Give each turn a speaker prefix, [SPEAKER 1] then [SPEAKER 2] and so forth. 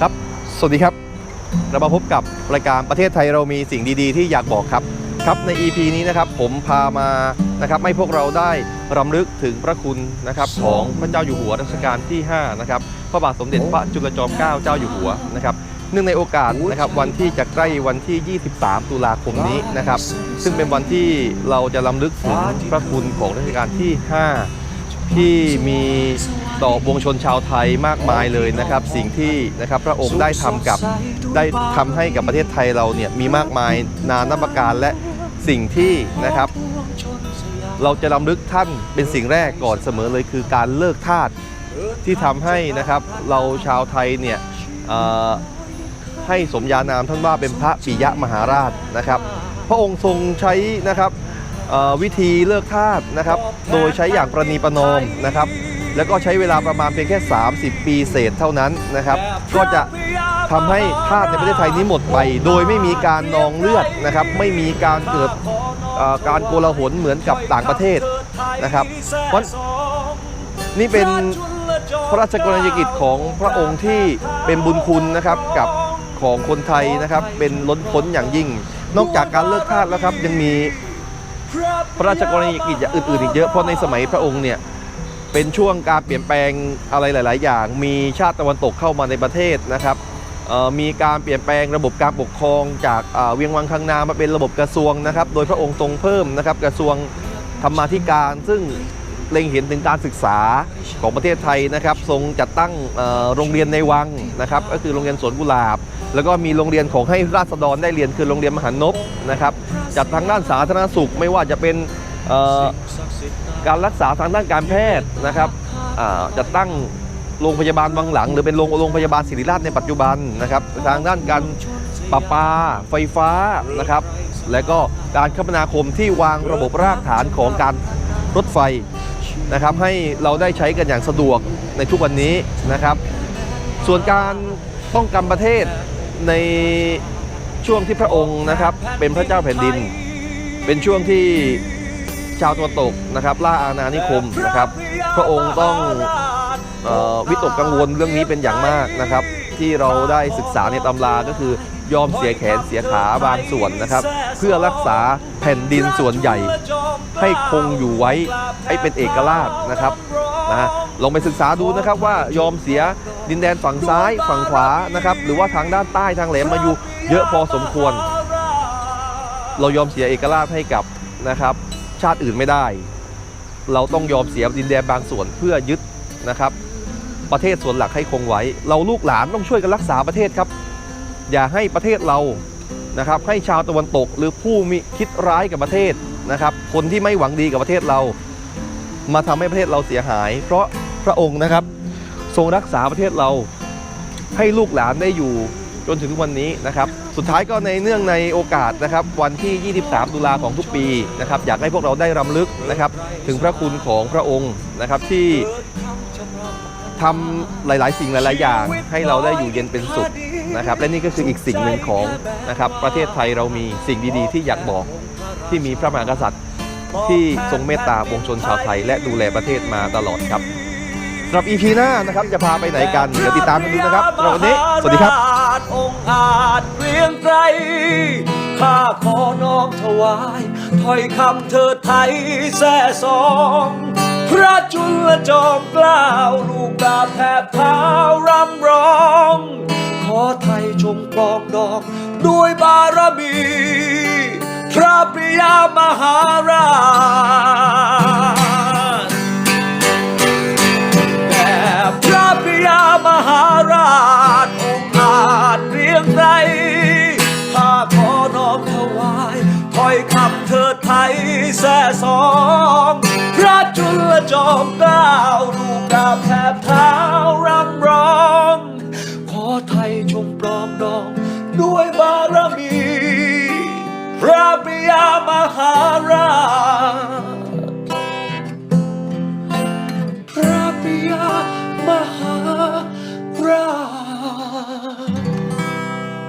[SPEAKER 1] ครับ สวัสดีครับ เรามาพบกับรายการประเทศไทยเรามีสิ่งดีๆ ที่อยากบอกครับ ครับใน EP นี้นะครับผมพามานะครับให้พวกเราได้รำลึกถึงพระคุณนะครับของพระเจ้าอยู่หัวรัชกาลที่ 5 นะครับ พระบาทสมเด็จพระจุลจอมเกล้าเจ้าอยู่หัวนะครับเนื่องในโอกาสนะครับวันที่จะใกล้วันที่ 23 ตุลาคมนี้นะครับ ซึ่งเป็นวันที่เราจะรำลึกถึงพระคุณของรัชกาลที่ 5 ที่มีต่อวงชนชาวไทยมากมายเลยนะครับ สิ่งที่นะครับพระองค์ได้ทำกับได้ทำให้กับประเทศไทยเราเนี่ยมีมากมายนานาประการและสิ่งที่นะครับ เราจะรำลึกท่านเป็นสิ่งแรกก่อนเสมอเลยคือการเลิกทาสที่ทำให้นะครับเราชาวไทยเนี่ยให้สมญานามท่านว่าเป็นพระปิยมหาราชนะครับ พระองค์ทรงใช้นะครับ วิธีเลิกทาสนะครับ โดยใช้อย่างประนีประนอมนะครับ แล้วก็ใช้เวลาประมาณเพียงแค่ 30 ปีเศษเท่านั้นนะครับ ก็จะทำให้ทาสในประเทศไทยนี้หมดไป โดยไม่มีการนองเลือดนะครับ ไม่มีการเกิดการโกลาหลเหมือนกับต่างประเทศนะครับ เพราะนี่เป็นพระราชกรณียกิจของพระองค์ที่เป็นบุญคุณนะครับกับของคนไทยนะครับเป็นล้นพ้นอย่างยิ่ง นอกจากการเลิกทาสแล้วครับยังมี พระราชกรณียกิจอย่างอื่นๆอีกเยอะเพราะในสมัยพระองค์เนี่ยเป็นช่วงการเปลี่ยนแปลงอะไรหลาย ๆ อย่าง มีชาติตะวันตกเข้ามาในประเทศนะครับมีการเปลี่ยนแปลงระบบการปกครองจากเวียงวังคังนามาเป็นระบบกระทรวงนะครับ โดยพระองค์ทรงเพิ่มนะครับกระทรวงธรรมาธิการ ซึ่ง เล็งเห็นถึงการศึกษาของประเทศไทยนะครับ ทรงจัดตั้งโรงเรียนในวังนะครับ ก็คือโรงเรียนสวนกุหลาบ แล้วก็มีโรงเรียนของให้ราษฎรได้เรียนคือโรงเรียนมหานพนะครับ จัดทางด้านสาธารณสุขไม่ว่าจะเป็นการรักษาทางด้านการแพทย์นะครับจัดตั้งโรงพยาบาลบางหลัง หรือเป็นโรงโรงพยาบาลศิริราชในปัจจุบันนะครับ ทางด้านการประปา ไฟฟ้านะครับ และก็การคมนาคมที่วางระบบรากฐานของการรถไฟ นะครับให้เราได้ใช้กันอย่างสะดวกในทุกวันนี้นะครับ ส่วนการป้องกันประเทศในช่วงที่พระองค์นะครับ เป็นพระเจ้าแผ่นดิน เป็นช่วงที่ชาวตะวันตกนะครับ ล่าอาณานิคมนะครับ พระองค์ต้องออวิตกกังวลเรื่องนี้เป็นอย่างมากนะครับ ที่เราได้ศึกษาในตำราก็คือยอมเสียแขนเสียขาบางส่วนนะครับ เพื่อรักษาแผ่นดินส่วนใหญ่ ให้คงอยู่ไว้ให้เป็นเอกราชนะครับนะลองไปศึกษาดูนะครับว่ายอมเสียดินแดนฝั่งซ้ายฝั่งขวานะครับหรือว่าทางด้านใต้ทางแหลมมาอยู่เยอะพอสมควร เรายอมเสียเอกราชให้กับนะครับ ชาติอื่นไม่ได้ เราต้องยอมเสียดินแดนบางส่วนเพื่อยึดนะครับ ประเทศส่วนหลักให้คงไว้ เราลูกหลานต้องช่วยกันรักษาประเทศครับ อย่าให้ประเทศเรานะครับให้ชาวตะวันตกหรือผู้มีคิดร้ายกับประเทศ นะครับ คนที่ไม่หวังดีกับประเทศเรา มาทำให้ประเทศเราเสียหาย เพราะพระองค์นะครับ ทรงรักษาประเทศเรา ให้ลูกหลานได้อยู่จนถึงวันนี้นะครับ สุดท้ายก็ในเนื่องในโอกาสนะครับ วันที่ 23 ตุลาของทุกปีนะครับ อยากให้พวกเราได้รำลึกนะครับ ถึงพระคุณของพระองค์นะครับที่ทำหลาย ๆ สิ่งหลาย ๆ อย่าง ให้เราได้อยู่เย็นเป็นสุขนะครับ และนี่ก็คืออีกสิ่งหนึ่งของนะครับ ประเทศไทยเรามีสิ่งดี ๆ ที่อยากบอก ที่มีพระมหากษัตริย์ ที่ทรงเมตตาปวงชนชาวไทย และดูแลประเทศมาตลอดครับสำหรับ EP หน้านะครับจะพาไปไหนกัน เดี๋ยวติดตามกันดูนะครับสำหรับวันนี้ สวัสดีครับ
[SPEAKER 2] องค์อาจเรียงไกรข้าขอน้อมถวายถ้อยคำเธอไทยแซ่สองพระจุลจอมเกล้าลูกดาแทบเท้ารำร้อง ขอไทยชมปลองดอกด้วยบารมี ระปิยามหาราชแต่พระพิยามหาราชองค์อาจเรียงไรข้าขอน้อมถวายถอยคำเธอไทยแซ่สอง พระจุลจอมเกล้าลูกดาแทบเท้